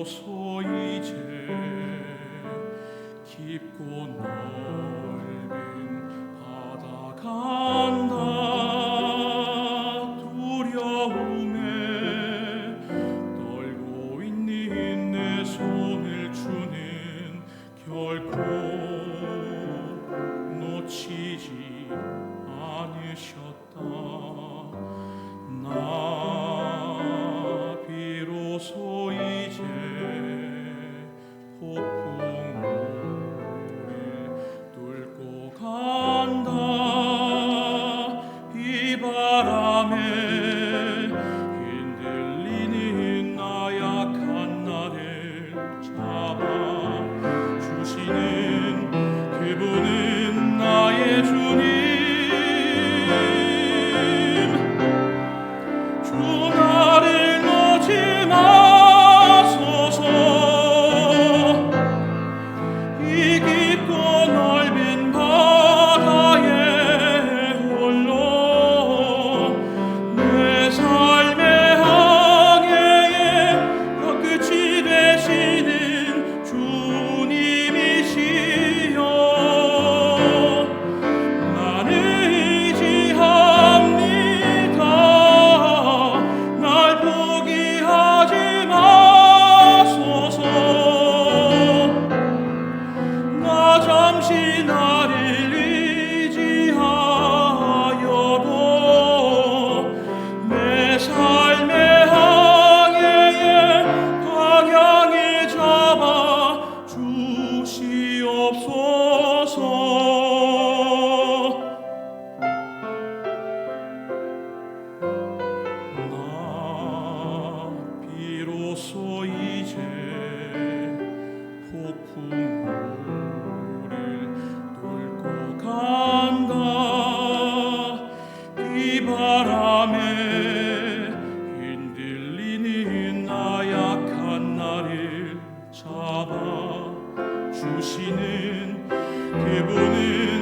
비로소 이제 깊고 넓은 바다 간다. 두려움에 떨고 있는 내 손을 주는 결코 camino. 잡아 주시는 그분은